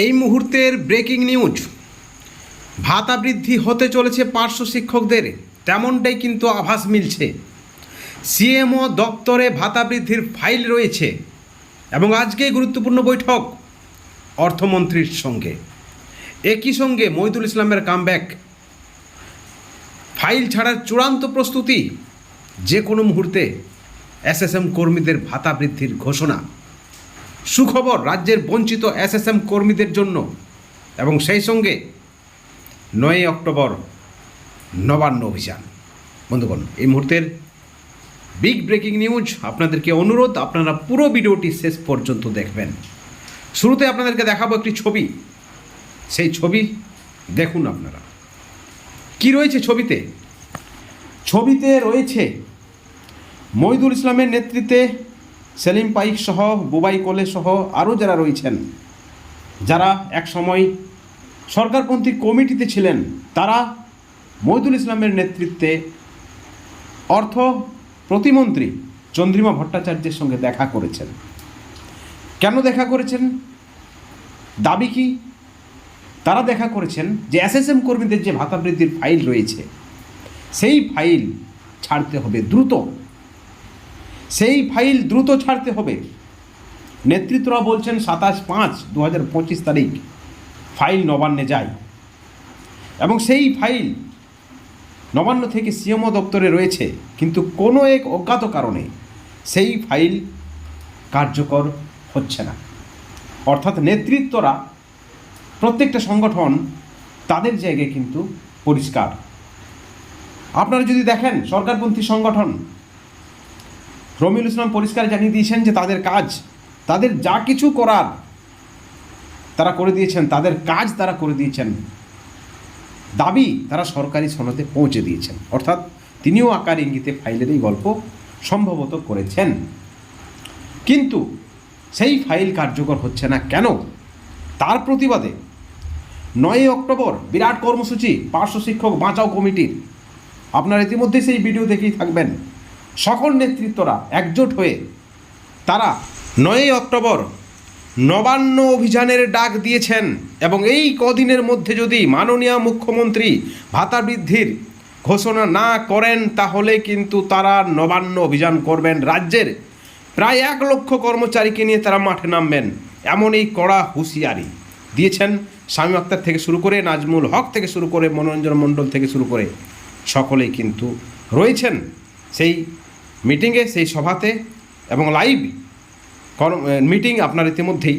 এই মুহূর্তের breaking news ভাতা বৃদ্ধি হতে চলেছে পার্শ্ব শিক্ষকদের, তেমনটাই কিন্তু আভাস মিলছে। সিএমও দপ্তরে ভাতা বৃদ্ধির ফাইল রয়েছে এবং আজকে গুরুত্বপূর্ণ বৈঠক অর্থমন্ত্রীর সঙ্গে। একই সঙ্গে মহিদুল ইসলামের কামব্যাক ফাইল ছাড়ার চূড়ান্ত প্রস্তুতি যে কোনো মুহূর্তে এসএসএম কর্মীদের ভাতা বৃদ্ধির ঘোষণা। সুখবর রাজ্যের বঞ্চিত এসএসএম কর্মীদের জন্য। এবং সেই সঙ্গে নয় অক্টোবর নবান্ন অভিযান। বন্ধুগণ, এই মুহূর্তের বিগ ব্রেকিং নিউজ আপনাদেরকে অনুরোধ, আপনারা পুরো ভিডিওটি শেষ পর্যন্ত দেখবেন। শুরুতে আপনাদেরকে দেখাবো একটি ছবি। সেই ছবি দেখুন আপনারা। কি রয়েছে ছবিতে? ছবিতে রয়েছে মহিদুল ইসলামের নেতৃত্বে সেলিম পাইক সহ, বুবাই কোলে সহ আরও যারা রয়েছেন, যারা এক সময় সরকারপন্থী কমিটিতে ছিলেন, তারা মহিদুল ইসলামের নেতৃত্বে অর্থ প্রতিমন্ত্রী চন্দ্রিমা ভট্টাচার্যের সঙ্গে দেখা করেছেন। কেন দেখা করেছেন? দাবি কি? তারা দেখা করেছেন যে এসএসএম কর্মীদের যে ভাতা বৃদ্ধির ফাইল রয়েছে, সেই ফাইল ছাড়তে হবে দ্রুত। সেই ফাইল দ্রুত ছাড়তে হবে। নেতৃত্বরা বলছেন সাতাশ পাঁচ দু হাজার পঁচিশ তারিখ ফাইল নবান্নে যায়। এবং সেই ফাইল নবান্ন থেকে সিএমও দপ্তরে রয়েছে, কিন্তু কোনো এক অজ্ঞাত কারণে সেই ফাইল কার্যকর হচ্ছে না। অর্থাৎ নেতৃত্বরা প্রত্যেকটা সংগঠন তাদের জায়গায় কিন্তু পরিষ্কার। আপনারা যদি দেখেন সরকারপন্থী সংগঠন রমিউল ইসলাম পরিষ্কার জানিয়ে দিয়েছেন যে তাদের কাজ, তাদের যা কিছু করার তারা করে দিয়েছেন, তাদের কাজ তারা করে দিয়েছেন। দাবি তারা সরকারি সনদে পৌঁছে দিয়েছেন। অর্থাৎ তিনিও আকার ইঙ্গিতে ফাইলের এই গল্প সম্ভবত করেছেন। কিন্তু সেই ফাইল কার্যকর হচ্ছে না কেন? তার প্রতিবাদে নয় অক্টোবর বিরাট কর্মসূচি, পার্শ্ব শিক্ষক বাঁচাও কমিটির। আপনারা ইতিমধ্যে সেই ভিডিও দেখেই থাকবেন। সকল নেতৃত্বরা একজোট হয়ে তারা নয়ই অক্টোবর নবান্ন অভিযানের ডাক দিয়েছেন এবং এই কদিনের মধ্যে যদি মাননীয় মুখ্যমন্ত্রী ভাতা বৃদ্ধির ঘোষণা না করেন, তাহলে কিন্তু তারা নবান্ন অভিযান করবেন। রাজ্যের প্রায় এক লক্ষ কর্মচারীকে নিয়ে তারা মাঠে নামবেন। এমন এই কড়া হুঁশিয়ারি দিয়েছেন স্বামী আক্তার থেকে শুরু করে, নাজমুল হক থেকে শুরু করে, মনোরঞ্জন মণ্ডল থেকে শুরু করে সকলেই কিন্তু রয়েছেন। সেই মিটিংয়ে সেই সভাতে এবং লাইভ মিটিং আপনার ইতিমধ্যেই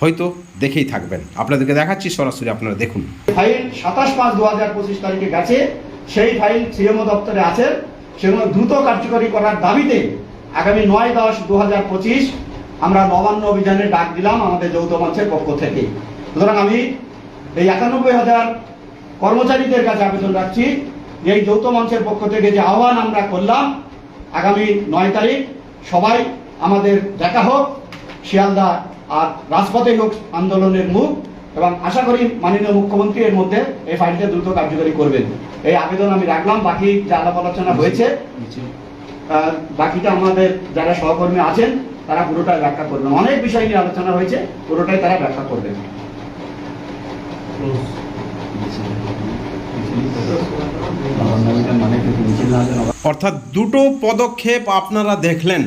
হয়তো দেখেই থাকবেন। আপনাদেরকে দেখাচ্ছি, সরাসরি আপনারা দেখুন। ফাইল সাতাশ পাঁচ দু হাজার পঁচিশ তারিখে গেছে, সেই ফাইল সিএমও দপ্তরে আছে। সেগুলো দ্রুত কার্যকরী করার দাবিতে আগামী নয় দশ দু হাজার পঁচিশ আমরা নবান্ন অভিযানে ডাক দিলাম আমাদের যৌথ মঞ্চের পক্ষ থেকে। সুতরাং আমি এই একানব্বই হাজার কর্মচারীদের কাছে আবেদন রাখছি, এই যৌথ মঞ্চের পক্ষ থেকে যে আহ্বান আমরা করলাম আগামী নয় তারিখ সবাই আমাদের দেখা হোক, শিয়ালদা আর রাজপথে হোক আন্দোলনের মুখ এবং আশা করি মাননীয় মুখ্যমন্ত্রী এর মধ্যে এই ফাইলটা দ্রুত কার্যকরী করবেন। এই আবেদন আমি রাখলাম, বাকি যে আলাপ আলোচনা হয়েছে বাকিটা আমাদের যারা সহকর্মী আছেন, তারা পুরোটাই ব্যাখ্যা করবেন। অনেক বিষয় নিয়ে আলোচনা হয়েছে, পুরোটাই তারা ব্যাখ্যা করবেন। অর্থাৎ দুটো পদক্ষেপ আপনারা দেখলেন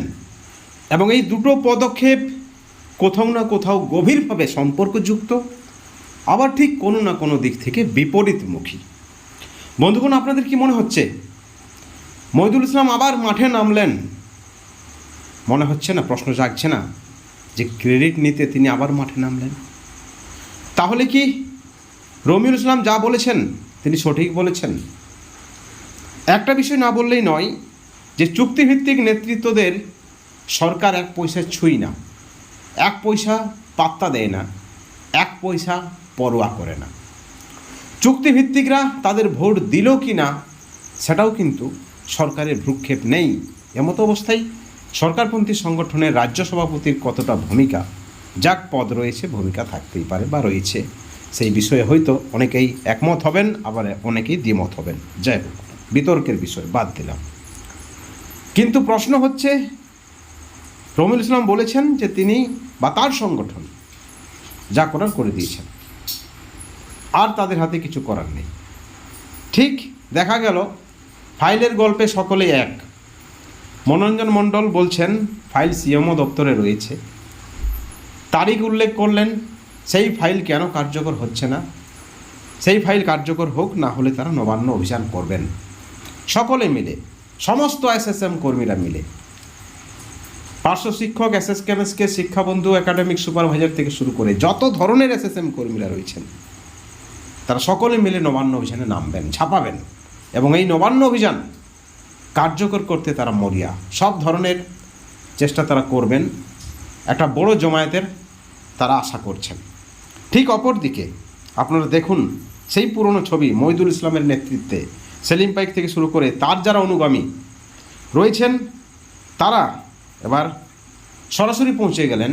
এবং এই দুটো পদক্ষেপ কোথাও না কোথাও গভীরভাবে সম্পর্কযুক্ত, আবার ঠিক কোনো না কোনো দিক থেকে বিপরীতমুখী। বন্ধুগণ, আপনাদের কি মনে হচ্ছে? মহিদুল ইসলাম আবার মাঠে নামলেন। মনে হচ্ছে না, প্রশ্ন জাগছে না যে ক্রেডিট নিতে তিনি আবার মাঠে নামলেন। তাহলে কি রমিউল ইসলাম যা বলেছেন তিনি সঠিক বলেছেন। একটা বিষয় না বললেই নয় যে চুক্তিভিত্তিক নেতৃত্বদের সরকার এক পয়সা ছুঁই না। এক পয়সা পাত্তা দেয় না। এক পয়সা পরোয়া করে না। চুক্তিভিত্তিকরা তাদের ভোট দিল কি না, সেটাও কিন্তু সরকারের ভ্রুক্ষেপ নেই। এমতো অবস্থায় সরকারপন্থী সংগঠনের রাজ্য সভাপতির কতটা ভূমিকা, যাক পদ রয়েছে, ভূমিকা থাকতেই পারে বা রয়েছে। সেই বিষয়ে হয়তো অনেকেই একমত হবেন, আবার অনেকেই দ্বিমত হবেন। যাই হোক, বিতর্কের বিষয়, বাদ দিলাম। কিন্তু প্রশ্ন হচ্ছে রমিল ইসলাম বলেছেন যে তিনি বা তার সংগঠন যা করার করে দিয়েছেন, আর তাদের হাতে কিছু করার নেই। ঠিক দেখা গেল, ফাইলের গল্পে সকলেই এক। মনোরঞ্জন মণ্ডল বলছেন, ফাইল সিএমও দপ্তরে রয়েছে। তারিখ উল্লেখ করলেন সেই ফাইল কেন কার্যকর হচ্ছে না? সেই ফাইল কার্যকর হোক, না হলে তারা নবান্ন অভিযান করবেন। সকলে মিলে, সমস্ত এসএসএম কর্মীরা মিলে। পার্শ্ব শিক্ষক এস এস কেমএসকে শিক্ষাবন্ধু, একাডেমিক সুপারভাইজার থেকে শুরু করে যত ধরনের এসএসএম কর্মীরা রয়েছেন, তারা সকলে মিলে নবান্ন অভিযানে নামবেন, ছাপাবেন। এবং এই নবান্ন অভিযান কার্যকর করতে তারা মরিয়া। সব ধরনের চেষ্টা তারা করবেন। একটা বড় জমায়েতের তারা আশা করছেন। ঠিক অপর দিকে আপনারা দেখুন সেই পুরনো ছবি মহিদুল ইসলামের নেতৃত্বে সেলিম পাইক থেকে শুরু করে তার যারা অনুগামী রয়েছেন, তারা এবার সরাসরি পৌঁছে গেলেন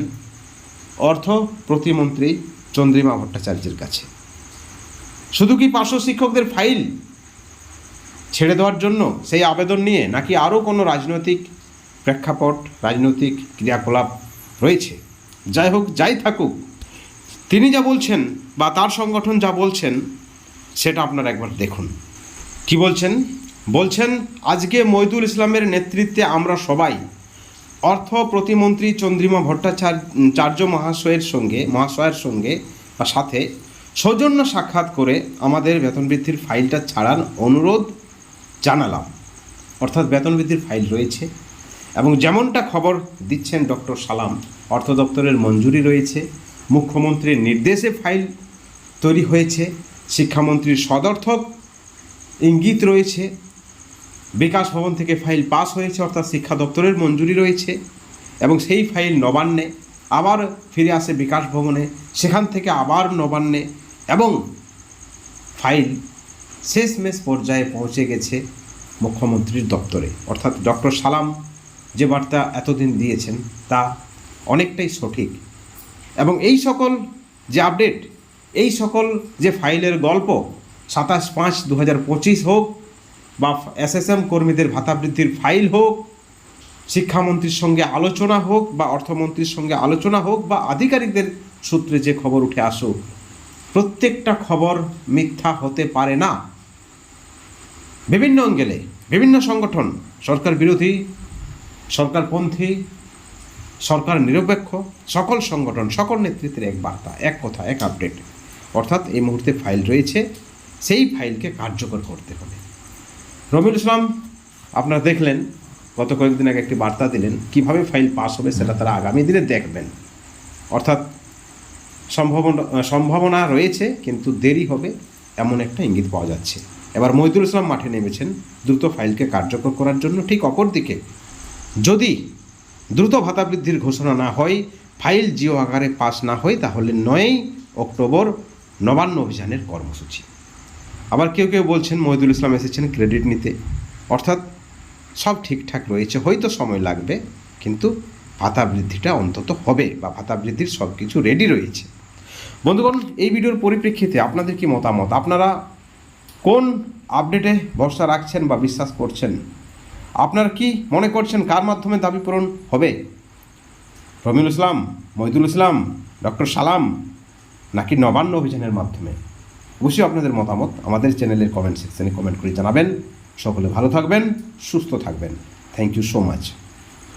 অর্থ প্রতিমন্ত্রী চন্দ্রিমা ভট্টাচার্যের কাছে। শুধু কি পার্শ্ব শিক্ষকদের ফাইল ছেড়ে দেওয়ার জন্য সেই আবেদন নিয়ে নাকি আরও কোনো রাজনৈতিক প্রেক্ষাপট, রাজনৈতিক ক্রিয়াকলাপ রয়েছে? যাই হোক, যাই থাকুক তিনি যা বলছেন বা তার সংগঠন যা বলছেন, সেটা আপনারা একবার দেখুন। কি বলছেন? বলছেন, আজকে মইদুল ইসলামের নেতৃত্বে আমরা সবাই অর্থ প্রতিমন্ত্রী চন্দ্রিমা ভট্টাচার্য মহাশয়ের সঙ্গে মহাশয়ের সঙ্গে বা সাথে সৌজন্য সাক্ষাৎ করে আমাদের বেতন বৃদ্ধির ফাইলটা ছাড়ার অনুরোধ জানালাম। অর্থাৎ বেতন বৃদ্ধির ফাইল রয়েছে এবং যেমনটা খবর দিচ্ছেন ডক্টর সালাম, অর্থ দপ্তরের মঞ্জুরি রয়েছে। মুখ্যমন্ত্রীর নির্দেশে ফাইল তৈরি হয়েছে। শিক্ষামন্ত্রীর সদর্থক ইঙ্গিত রয়েছে। বিকাশ ভবন থেকে ফাইল পাস হয়েছে, অর্থাৎ শিক্ষা দপ্তরের মঞ্জুরি রয়েছে এবং সেই ফাইল নবান্নে আবার ফিরে আসে বিকাশ ভবনে। সেখান থেকে আবার নবান্নে এবং ফাইল শেষমেশ পর্যায়ে পৌঁছে গেছে মুখ্যমন্ত্রীর দপ্তরে। অর্থাৎ ডক্টর সালাম যে বার্তা এতদিন দিয়েছেন তা অনেকটাই সঠিক। এবং এই সকল যে আপডেট, এই সকল যে ফাইলের গল্প, সাতাশ পাঁচ দু হাজার পঁচিশ হোক বা এসএসএম কর্মীদের ভাতা বৃদ্ধির ফাইল হোক, শিক্ষামন্ত্রীর সঙ্গে আলোচনা হোক বা অর্থমন্ত্রীর সঙ্গে আলোচনা হোক বা আধিকারিকদের সূত্রে যে খবর উঠে আসুক, প্রত্যেকটা খবর মিথ্যা হতে পারে না। বিভিন্ন অঙ্গেলে, বিভিন্ন সংগঠন, সরকার বিরোধী, সরকারপন্থী সরকার নিরপেক্ষ, সকল সংগঠন, সকল নেতৃত্বের এক বার্তা, এক কথা, এক আপডেট। অর্থাৎ এই মুহূর্তে ফাইল রয়েছে, সেই ফাইলকে কার্যকর করতে হবে। রবিউল ইসলাম, আপনারা দেখলেন, গত কয়েকদিন আগে একটি বার্তা দিলেন, কীভাবে ফাইল পাস হবে সেটা তারা আগামী দিনে দেখবেন। অর্থাৎ সম্ভাবনা সম্ভাবনা রয়েছে, কিন্তু দেরি হবে, এমন একটা ইঙ্গিত পাওয়া যাচ্ছে। এবার মহিদুল ইসলাম মাঠে নেমেছেন, দ্রুত ফাইলকে কার্যকর করার জন্য ঠিক অপরদিকে। যদি দ্রুত ভাতা বৃদ্ধির ঘোষণা না হয়, ফাইল জিও আকারে পাস না হয়, তাহলে নয়ই অক্টোবর নবান্ন অভিযানের কর্মসূচি। আবার কেউ কেউ বলছেন, মহিদুল ইসলাম এসেছেন ক্রেডিট নিতে। অর্থাৎ সব ঠিকঠাক রয়েছে, হয়তো সময় লাগবে, কিন্তু ভাতা বৃদ্ধিটা অন্তত হবে বা ভাতা বৃদ্ধির সব কিছু রেডি রয়েছে। বন্ধুগণ, এই ভিডিওর পরিপ্রেক্ষিতে আপনাদের কি মতামত? আপনারা কোন আপডেটে ভরসা রাখছেন বা বিশ্বাস করছেন? আপনারা কি মনে করছেন কার মাধ্যমে দাবি পূরণ হবে? রমিউল ইসলাম, মহিদুল ইসলাম, ডক্টর সালাম, নাকি নবান্ন অভিযানের মাধ্যমে? অবশ্যই আপনাদের মতামত আমাদের চ্যানেলের কমেন্ট সেকশনে কমেন্ট করে জানাবেন। সকলে ভালো থাকবেন, সুস্থ থাকবেন। Thank you so much